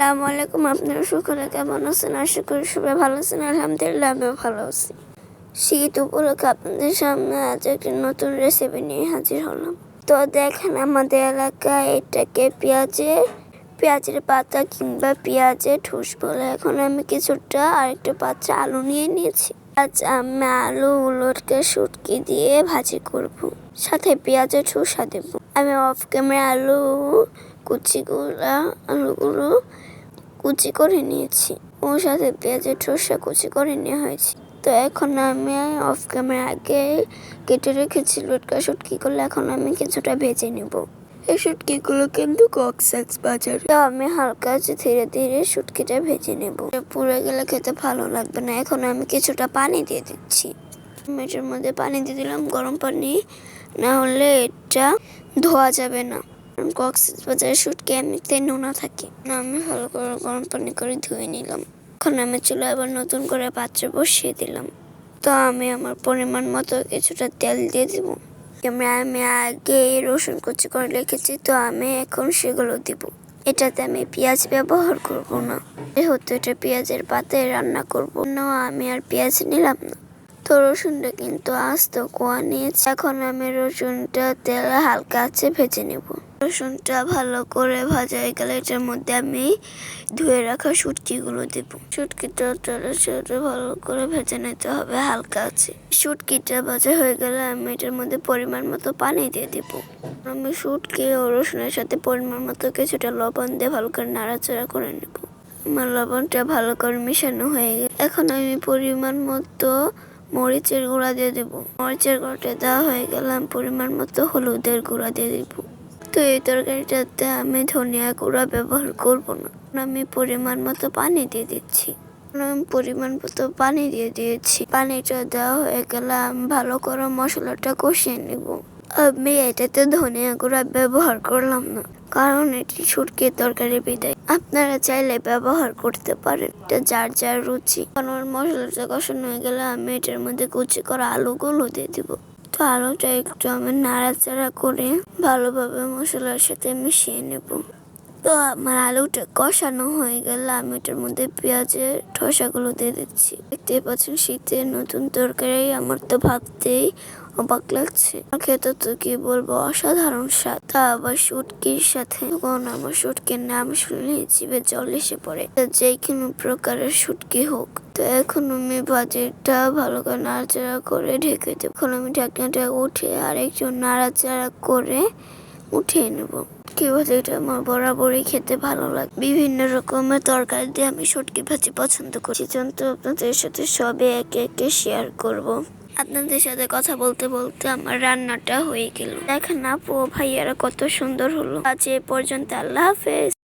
আসসালামু আলাইকুম, আপনারা সকলে কেমন আছেন? আশা করি সবাই ভালো আছেন। আলহামদুলিল্লাহ, আমিও ভালো আছি। শীত উপলক্ষে আপনাদের সামনে আজ একটি নতুন রেসিপি নিয়ে হাজির হলাম। তো দেখেন, আমাদের এলাকায় এটাকে পেঁয়াজে পেঁয়াজের পাতা কিংবা পেঁয়াজের ঠুস বলে। এখন আমি কিছুটা আরেকটা পাত্রে আলু নিয়ে নিয়েছি। আজ আমি আলুগুলোকে শুটকি দিয়ে ভাজি করব। সাথে পেঁয়াজের ঠুসা দেব। আমি অফ ক্যামেরা আলু কুচিগুলো আলুগুলো কুচি করে নিয়েছি। ওর সাথে পেঁয়াজের ঠোসা কুচি করে নেওয়া হয়েছে। তো এখন আমি অফ ক্যামেরা আগে কেটে রেখেছি লটকা শুটকি করলে এখন আমি কিছুটা ভেজে নেব। এই শুটকিগুলো কিন্তু কক্সাক্স বাজার। তো আমি হালকা আছে ধীরে ধীরে শুটকিটা ভেজে নেব। পুড়ে গেলে খেতে ভালো লাগবে না। এখন আমি কিছুটা পানি দিয়ে দিচ্ছি। আমি এটার মধ্যে পানি দিয়ে দিলাম গরম পানি। না হলে এটা ধোয়া যাবে না। কক্সবাজারের শুটকি এমনিতে নোনা থাকে। না আমি ভালো করে গরম পানি করে ধুয়ে নিলাম। এখন আমি চুলা আবার নতুন করে পাত্রে বসিয়ে দিলাম। তো আমি আমার পরিমাণ মতো কিছুটা তেল দিয়ে দিব। আমি আমি আগে রসুন কুচি করে রেখেছি, তো আমি এখন সেগুলো দিব। এটাতে আমি পেঁয়াজ ব্যবহার করব না। যেহেতু এটা পেঁয়াজের পাতায় রান্না করব, না আমি আর পেঁয়াজ নিলাম না। তো রসুনটা কিন্তু আস্ত কোয়া নিয়েছি। এখন আমি রসুনটা তেলে হালকা আছে ভেজে নেব। রসুনটা ভালো করে ভাজা হয়ে গেলে এটার মধ্যে আমি ধুয়ে রাখা শুটকিগুলো দেবো। সাথে ভালো করে ভেজে নিতে হবে, হালকা আছে। শুটকিটা ভাজা হয়ে গেলে আমি এটার মধ্যে পরিমাণ মতো পানি দিয়ে দিব। আমি শুটকি ও রসুনের সাথে পরিমাণ মতো কিছুটা লবণ দিয়ে ভালো করে নাড়াচাড়া করে নেব। আমার লবণটা ভালো করে মেশানো হয়ে গেছে এখন আমি পরিমাণ মতো মরিচের গুঁড়া দিয়ে দেবো। মরিচের গুঁড়াটা দেওয়া হয়ে গেলে আমি পরিমাণ মতো হলুদের গুঁড়া দিয়ে দিব। তো এই তরকারিটাতে আমি ধনিয়া গুঁড়া ব্যবহার করব না। আমি পরিমাণ মতো পানি দিয়ে দিচ্ছি। আমি পরিমাণ মতো পানি দিয়ে দিয়েছি। পানিটা দেওয়া হয়ে গেলে আমি ভালো করে মশলাটা কষিয়ে নেব। আমি এটাতে ধনিয়া গুঁড়া ব্যবহার করলাম না, কারণ এটি শুটকির তরকারি বিদায়। আপনারা চাইলে ব্যবহার করতে পারেন। এটা যার যার রুচি। কারণ মশলাটা কষানো হয়ে গেলে আমি এটার মধ্যে কুচি করা আলুগুলো দিয়ে দিব। আলুটা একটু আমি নাড়াচাড়া করে ভালোভাবে মশলার সাথে মিশিয়ে নেব। তো আমার আলুটা কষানো হয়ে গেলে। আমি এটার মধ্যে পেঁয়াজের ঠসাগুলো দিয়ে দিচ্ছি। দেখতে পাচ্ছেন শীতের নতুন তরকারি, আমার তো ভাবতেই অবাক লাগছে। খেতে তো কি বলব অসাধারণ স্বাদ। তা আবার শুটকির সাথে? তখন আমার শুটকির নাম শুনলে জিভে জল এসে পড়ে। যে কোনো প্রকারের শুটকি হোক। তো এখন আমি বাজেটটা ভালো করে নাড়াচাড়া করে ঢেকে দেবো। এখন আমি ঢাকনাটা উঠে আরেকজন নাড়াচাড়া করে উঠিয়ে নেব। কি বলে এটা আমার বরাবরই খেতে ভালো লাগে। বিভিন্ন রকমের তরকারি দিয়ে আমি শুটকি ভাজি পছন্দ করি। তো আপনাদের সাথে সবে একে একে শেয়ার করব। আপনাদের সাথে কথা বলতে বলতে আমার রান্নাটা হয়ে গেল। দেখেন আপু ভাইয়ারা কত সুন্দর হলো। আজ এ পর্যন্ত আল্লাহ হাফেজ।